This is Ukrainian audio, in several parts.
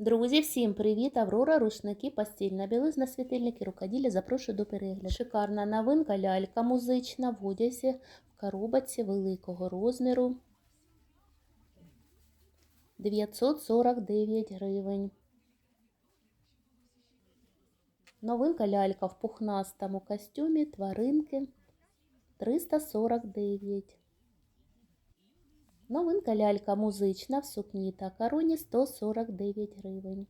Друзі, всім привіт! Аврора, рушники, постільна білизна, світильники, рукоділля. Запрошую до перегляду. Шикарна новинка, лялька музична в одязі в коробці великого розміру. 949 гривень. Новинка лялька в пухнастому костюмі тваринки 349. Новинка лялька музична в сукні та короні 149 гривень.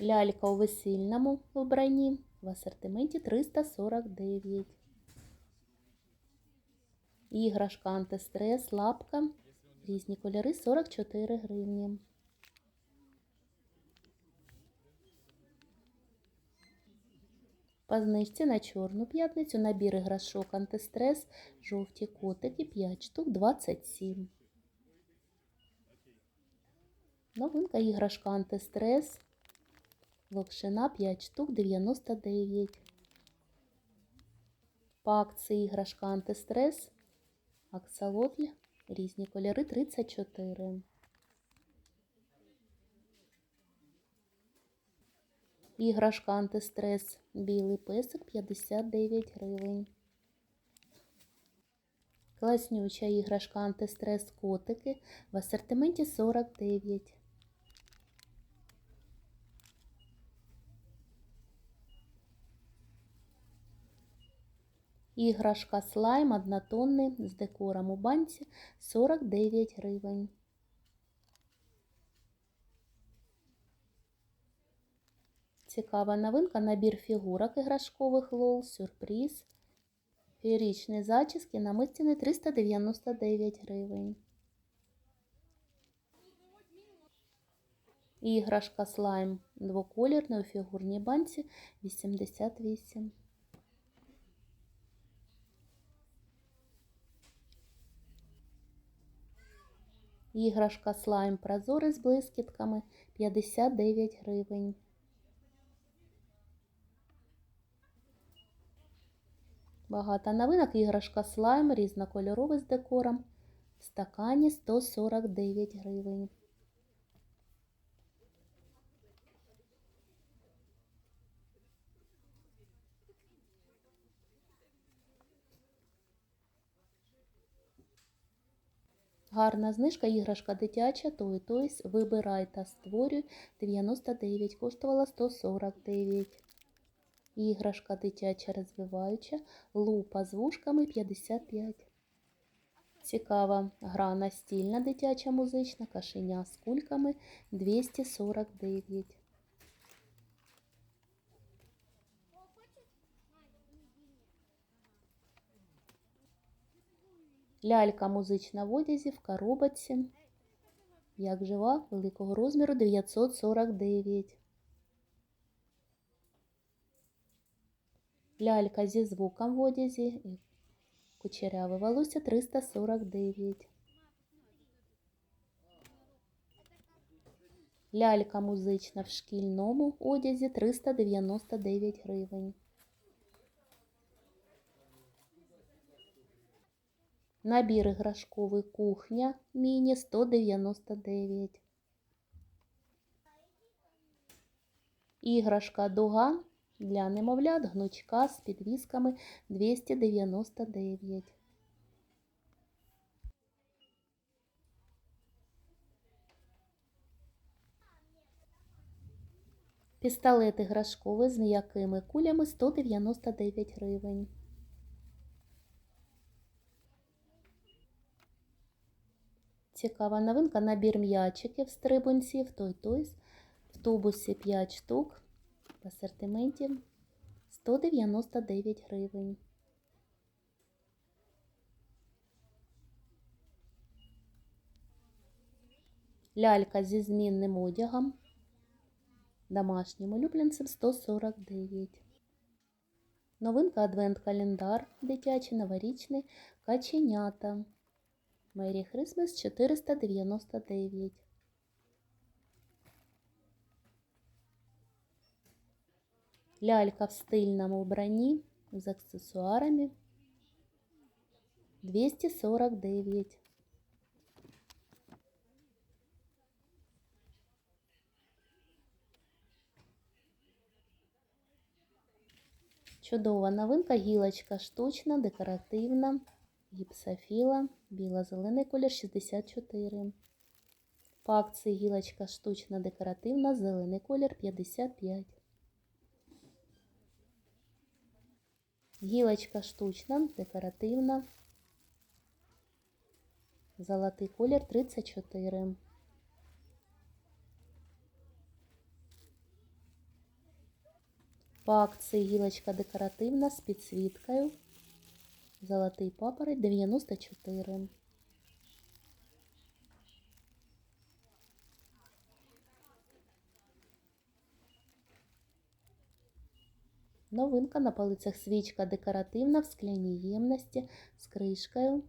Лялька у весільному вбранні в асортименті 349. Іграшка антистрес, лапка. Різні кольори 44 гривні. По знижці на Чорну п'ятницю набір іграшок антистрес, жовті котики 5 штук 27. Новинка іграшка антистрес, локшина 5 штук 99. По акції іграшка антистрес, аксолотль, різні кольори 34. Іграшка антистрес білий песик 59 гривень. Класнюча іграшка антистрес котики в асортименті 49. Іграшка слайм однотонний з декором у банці 49 гривень. Цікава новинка, набір фігурок іграшкових лол, сюрприз. Феєричні зачіски на намистини 399 гривень. Іграшка слайм двоколірний у фігурній банці 88. Іграшка слайм прозорий з блискітками 59 гривень. Багато новинок іграшка слайм різнокольоровий з декором. В стакані 149 гривень. Гарна знижка, іграшка дитяча, той тойс. Вибирай та створюй 99, коштувала 149. Іграшка дитяча розвиваюча, лупа з вушками 55. Цікава гра настільна дитяча музична, кашеня з кульками 249. Лялька музична в одязі в коробочці. Як жива, великого розміру 949. Лялька зі звуком в одязі і кучеряве волосся 349. Лялька музична в шкільному одязі 399 гривень. Набір іграшковий кухня міні 199. Іграшка дуга для немовлят гнучка з підвісками 299. Пістолет іграшковий з м'якими кулями 199 гривень. Цікава новинка набір м'ячиків стрибунців той тойс в тубусі 5 штук в асортименті 199 гривень. Лялька зі змінним одягом. Домашнім улюбленцем 149. Новинка адвент-календар дитячий новорічний каченята. Мері Хрисмас 499. Лялька в стильному вбранні з аксесуарами 249. Чудова новинка, гілочка штучна, декоративна, гіпсофіла, біло-зелений колір 64. По акції гілочка штучна, декоративна, зелений колір 55. Гілочка штучна, декоративна, золотий колір 34. По акції гілочка декоративна з підсвіткою. Золотий папороть 94. Новинка на полицях свічка декоративна в скляній ємності з кришкою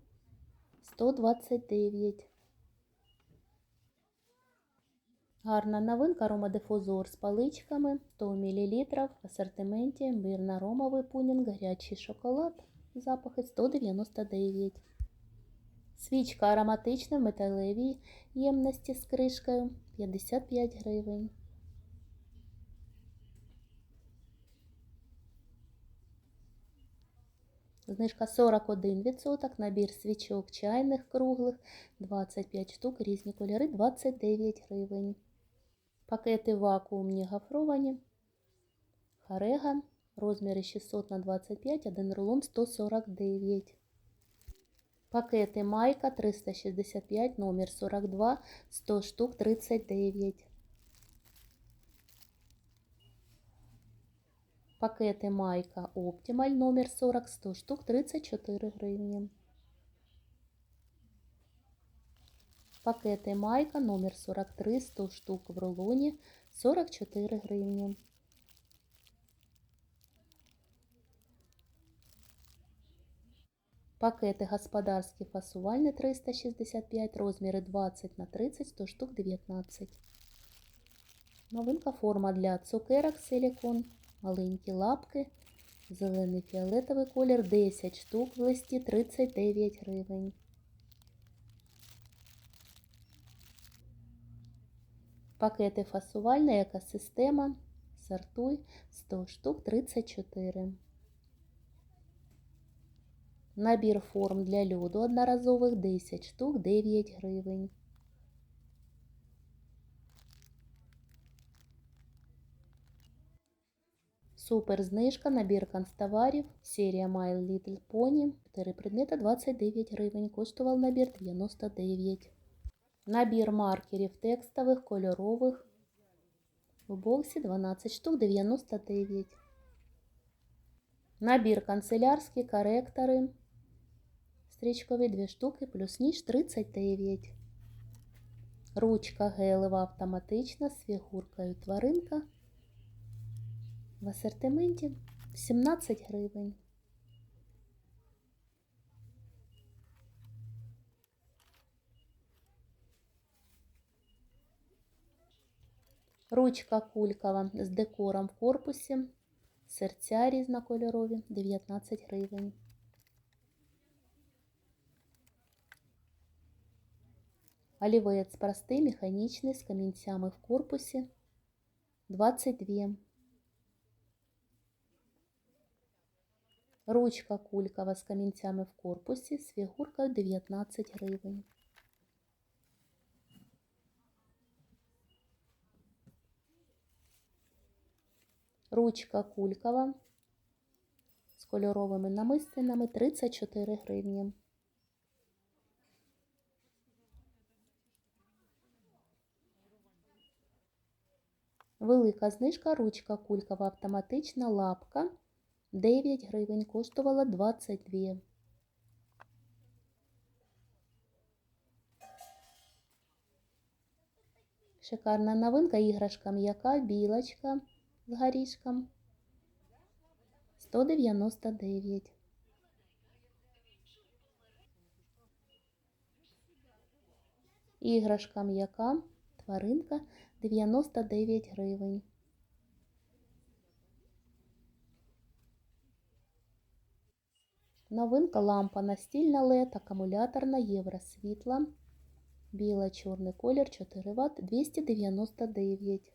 129. Гарна новинка аромадифузор з паличками 100 мл в асортименті імбирно-ромовий пунінг, гарячий шоколад, запахи 199. Свічка ароматична в металевій ємності з кришкою 55 гривень. Знижка 41%, набір свічок чайних круглих 25 штук, різні кольори 29 гривень. Пакети вакуумні гофровані. Харега. Розміри 600 на 25, один рулон 149. Пакети майка 365, номер 42, 100 штук 39. Пакети майка Optimal номер 40, 100 штук 34 гривні. Пакети майка номер 43, 100 штук в рулоні 44 гривні. Пакети господарські фасувальні 365, розміри 20 на 30, 100 штук 19. Новинка форма для цукерок силікон, маленькі лапки, зелений фіолетовий колір 10 штук в листі 39 гривень. Пакети фасувальна екосистема. Сортуй 100 штук 34. Набір форм для льоду одноразових 10 штук 9 гривень. Супер знижка, набір канцтоварів, серія My Little Pony, 4 предмети 29 гривень, коштував набір 99. Набір маркерів текстових, кольорових. В боксі 12 штук 99. Набір канцелярські коректори. Стрічкові 2 штуки плюс ніж 39. Ручка гелева автоматична з фігуркою тваринка. В асортименті 17 гривень. Ручка кулькова з декором в корпусі. Серця різнокольорові 19 гривень. Олівець простий, механічний з камінцями в корпусі 22. Ручка кулькова з камінцями в корпусі з фігуркою 19 гривень. Ручка кулькова з кольоровими намистинами 34 гривні. Велика знижка ручка кулькова автоматична лапка 9 гривень, коштувала 22. Шикарна новинка, іграшка м'яка, білочка з горішком 199. Іграшка м'яка, тваринка 99 гривень. Новинка лампа настільна LED, акумуляторна євросвітла. Біла, чорний колір 4 Вт 299.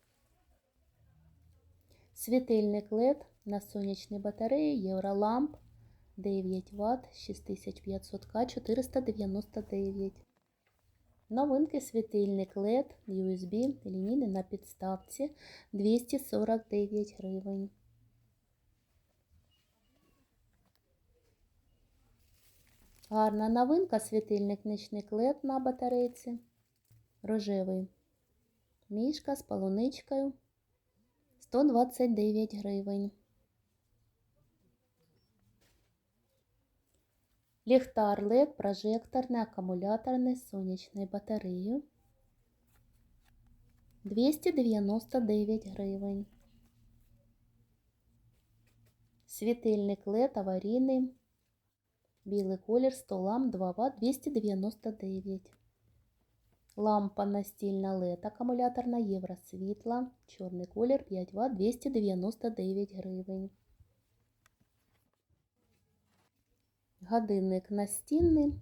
Світильник LED на сонячній батареї Євроламп 9 Вт 6500К 499. Новинки світильник LED USB лінійний на підставці 249 гривень. Гарна новинка світильник нічник LED на батарейці. Рожевий. Мішка з полуничкою 129 гривень. Ліхтар LED прожекторний акумуляторний з батареєю 299 гривень. Світильник LED аварійний. Білий колір 100 ламп 2 Вт 299. Лампа настільна LED акумуляторна Євросвітла. Чорний колір 5 Вт 299 гривень. Годинник настінний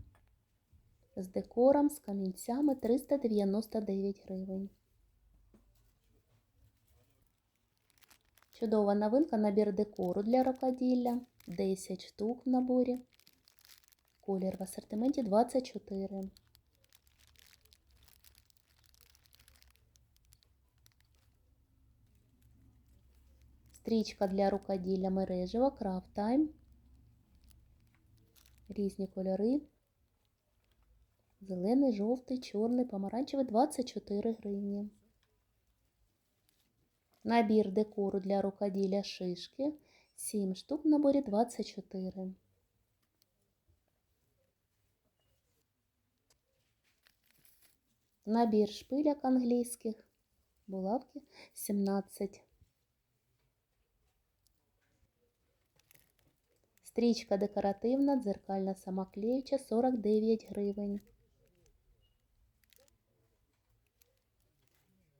з декором, з камінцями 399 гривень. Чудова новинка набір декору для рукоділля. 10 штук в наборі. Колір в асортименті 24. Стрічка для рукоділля мережева Craft Time. Різні кольори. Зелений, жовтий, чорний, помаранчевий 24 гривні. Набір декору для рукоділля шишки 7 штук в наборі 24. Набір шпиляк англійських. Булавки 17. Стрічка декоративна, дзеркальна самоклеюча 49 гривень.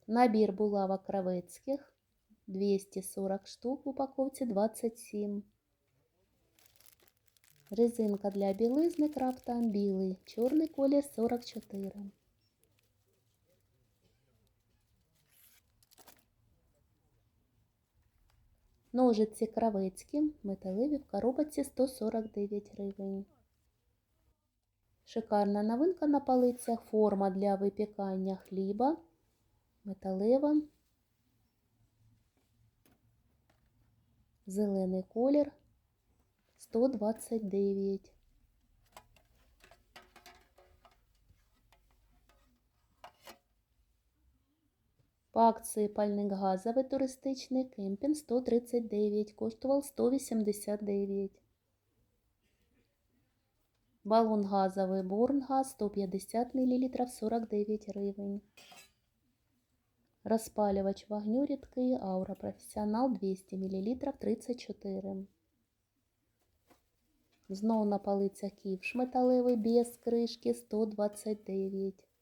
Набір булавок кравецьких 240 штук в упаковці 27. Резинка для білизни крафтан білий, чорний колір 44. Ножиці кравецькі, металеві в коробці 149 гривень. Шикарна новинка на полицях. Форма для випікання хліба. Металева. Зелений колір 129. Акції пальник газовий туристичний кемпінг 139, коштував 189. Балон газовий Борнгаз 150 мл 49 гривень. Розпалювач вогню рідкий Аура Професіонал 200 мл 34. Знову на полицях ківш металевий без кришки 129.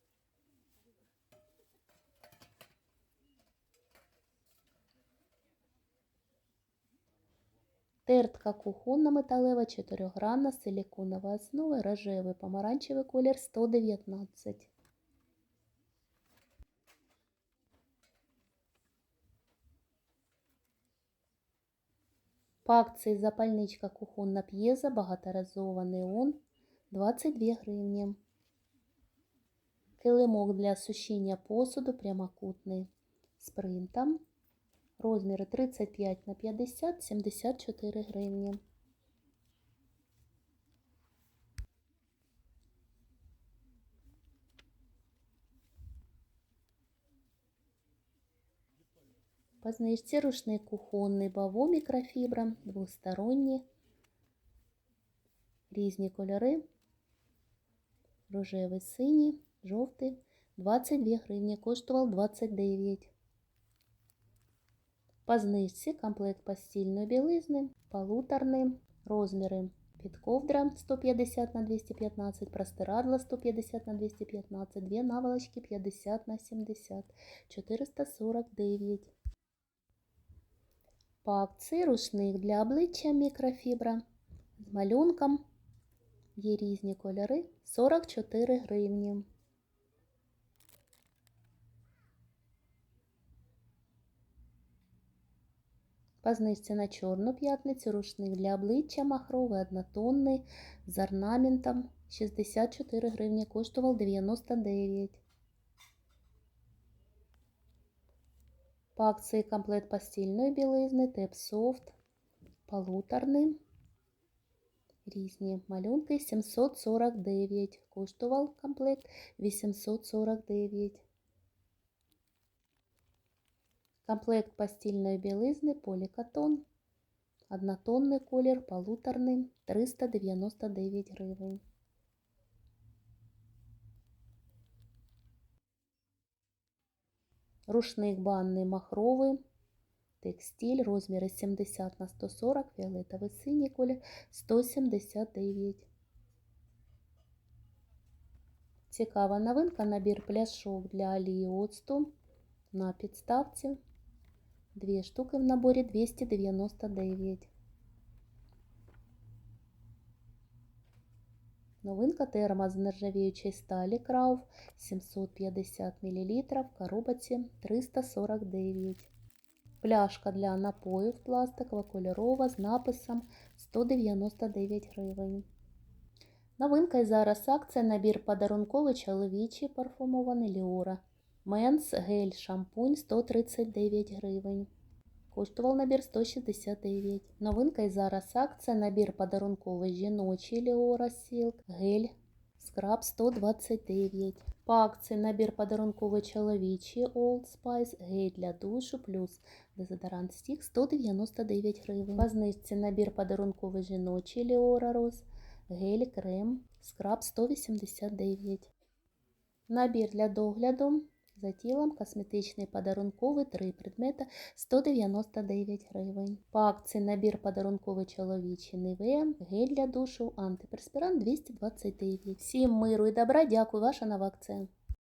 Тертка кухонна металева 4-гранна силіконова основа рожевий помаранчевий колір 119. По акції запальничка кухонна п'єза багаторазова неон 22 гривні. Килимок для сушіння посуду прямокутний з принтом. Розміри 35 на 50 74 гривні. По знижці рушник кухонний баво мікрофібра, двосторонні, різні кольори, рожевий, синій, жовтий, 22 гривні, коштував 29. По знижці комплект постільної білизни, полуторний, розміри під ковдра 150 на 215, простирадла 150 на 215, дві наволочки 50 на 70, 449. По акції для обличчя мікрофібра з малюнком. Є різні кольори 44 гривні. По знижці на Чорну п'ятницю рушник для обличчя махровий однотонний з орнаментом 64 гривні, коштував 99. По акції комплект постільної білизни Тепсофт полуторний. Різні малюнки 749. Коштував комплект 849. Комплект постільної білизни полікатон. Однотонний колір, полуторний 399 гривень. Рушник банний махровий. Текстиль, розміри 70 на 140, фіолетовий синій колір 179. Цікава новинка, набір пляшок для олії оцту на підставці. Дві штуки в наборі 299. Новинка термо з нержавіючої сталі Крауф 750 мл в коробці 349. Пляшка для напоїв пластикова кольорова з написом 199 гривень. Новинка і зараз акція набір подарунковий чоловічий парфумований Ліора. Менс гель шампунь 139 гривень. Коштував набір 169. Новинка і зараз акція набір подарунковий жіночий Ліора Silk гель скраб 129. По акції набір подарунковий чоловічий Old Spice гель для душу плюс дезодорант стік 199 гривень. По знижці набір подарунковий жіночий Ліора Роз гель крем скраб 189. Набір для догляду за тілом косметичний подарунковий 3 предмета 199 гривень. По акції набір подарунковий чоловічий Nivea, гель для душу, антиперспірант 229. Всім миру і добра, дякую, ваша нова акція.